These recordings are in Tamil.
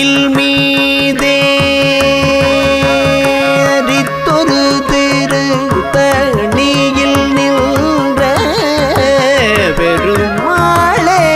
மயில் மீதே அரித்தொரு திரு தனியில் நின்ற பெருமாளே.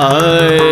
ஆ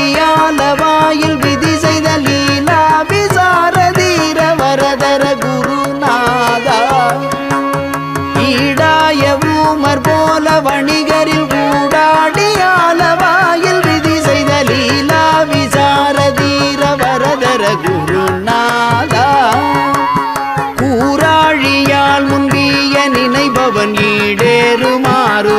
அடியால வாயில் விதி செய்த லீலா விசாரதீர வரதர குருநாதா. ஈடாய ஊமர் போல வணிகரில் கூடாடியால வாயில் விதி செய்த லீலா விசாரதீர வரதர குருநாதா. கூறாழியால் முன்பிய நினைபவன் ஈடேறுமாறு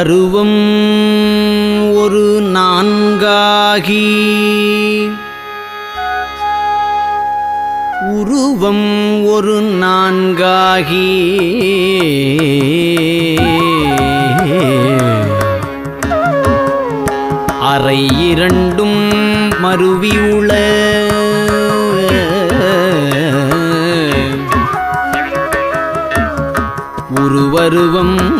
பருவம் ஒரு நான்காகி. உருவம் ஒரு நான்காகி. அறை இரண்டும் மருவியுள உருவருவம்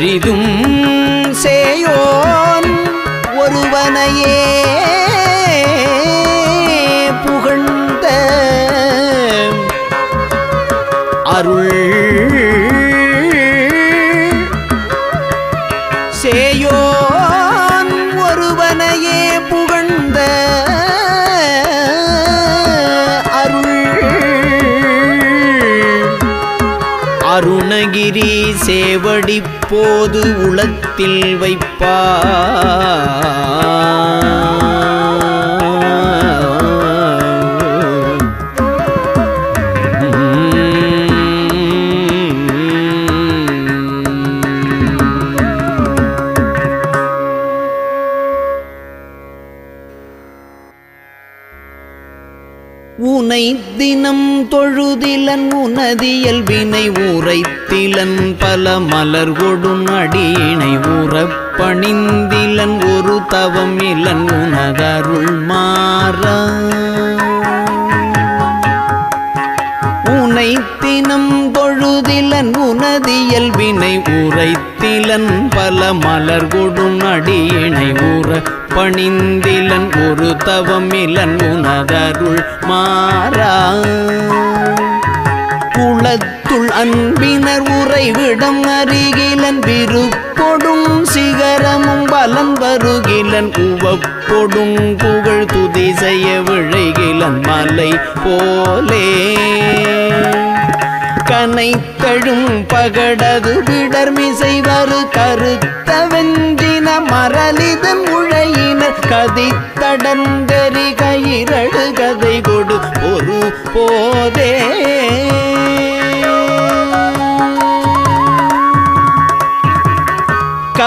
பெரிதும் பொது உளத்தில் வைப்பா உனை தினம் தொழுதிலன் உனதியல் வினை உரைத்திலன் பல மலர் கொடும் அடியினை உறப் ஒரு தவம் இலன் உனதருள் மாற. உனைத்தினம் தினம் தொழுதிலன் உனதியல் வினை உரைத்திலன் பல மலர் கொடும் அடியினை ஊற பணிந்திலன் ஒரு தவமிலன் உனதருள் மாறா. குளத்துள் அன்பினர் உறைவிடம் அருகிலன் விருப்பொடும் சிகரமும் பலம் வருகிலன் உவப்பொடும் புகழ் துதி செய்ய விழைகிலன் மலை போலே. கனைத்தழும் பகடது விடர்மிசை வரு கருத்த வெஞ்சின மரலிதன் உழையினர் கதித்தடங்கரி கயிரழு கதை கொடு ஒரு போதே.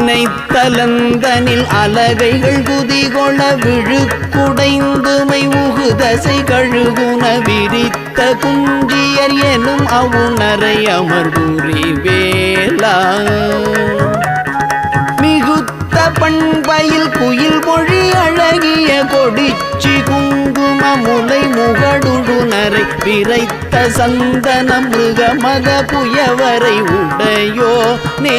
வினைத்தலந்தனில் அலகைகள் குதிகொள விழுக்குடைந்துமை உகுதசை கழுகுன விரித்த குஞ்சியர் எனும் அவுணரை அமர்புரி வேளா மிகுத்த பண்பையில் குயில் மொழி அழகிய கொடிச்சி குங்கும முலை முகடுழுனரை விரைத்த சந்தன மிருக மிருகமத புயவரை உடையோ நே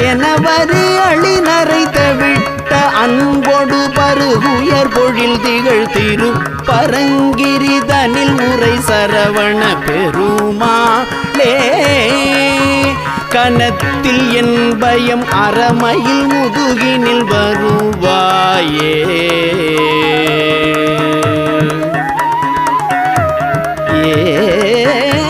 தெனத்தனந்தனதெனவரு அழினரை விட்ட அன்பொடு பருகுயர் பொழில் திகழ் திரு பரங்கிரி தனில் முறை சரவண பெருமாளே கனத்தில் என் பயம் அறமையில் முதுகினில் வருவாயே. ஏ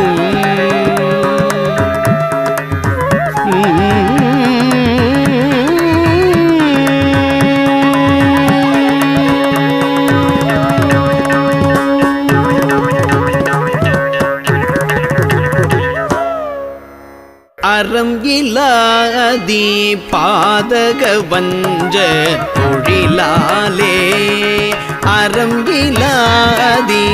இலாதி பாதக வஞ்ச தொழிலாலே அறம் இலாதி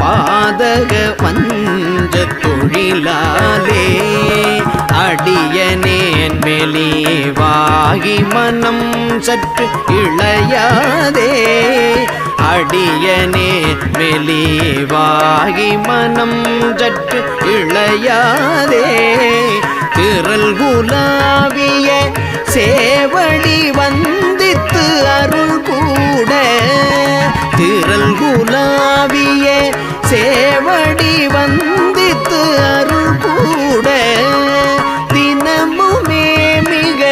பாதக வஞ்ச தொழிலாலே அடியனேன் மெலிவாகி மனம் சற்று இளையாதே அடியனே மெலிவாகி மனம் சற்று இளையாதே திரள் குலாவிய சேவடி வந்தித்து அருள் கூட. திரள் குலாவிய சேவடி வந்தித்து அருள் கூட. தினமுமே மிக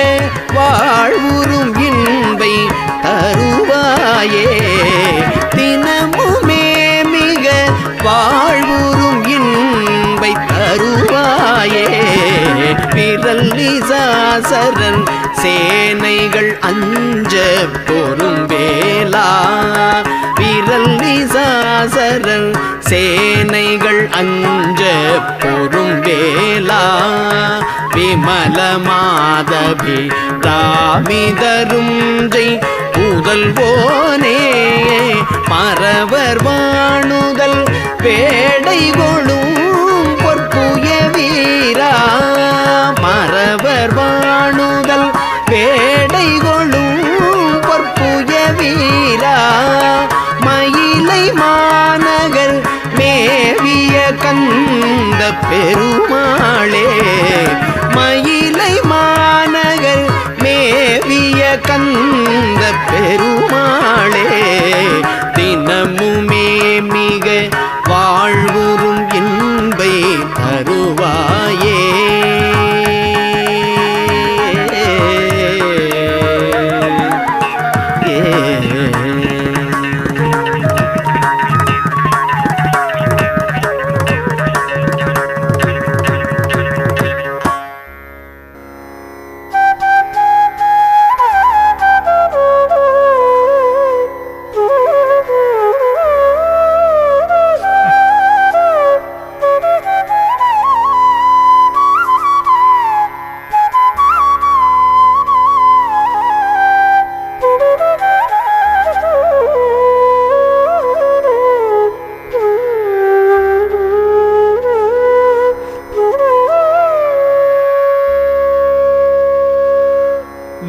வாழ்வுறும் இன்பை தருவாயே. தினமுமே மிக வாழ்வு சரன் சேனைகள் அஞ்ச பொறும் வேலா விரல்லிசாசரன் சேனைகள் அஞ்ச பொறும் வேலா விமல மாதவி ராமிதரும் ஜெய் புதல்வோனே. மறவர் வாணுதல் வேடை கொழும் பெருமாளே.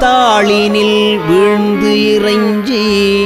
தாளினில் வீழ்ந்து இறைஞ்சி.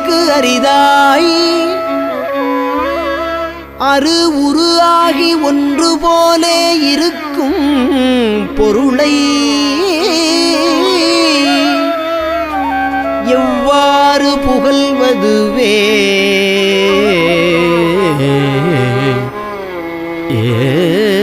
அரிதாய். அரு உருவாகி ஒன்று போலே இருக்கும் பொருளை. எவ்வாறு புகழ்வதுவே? ஏ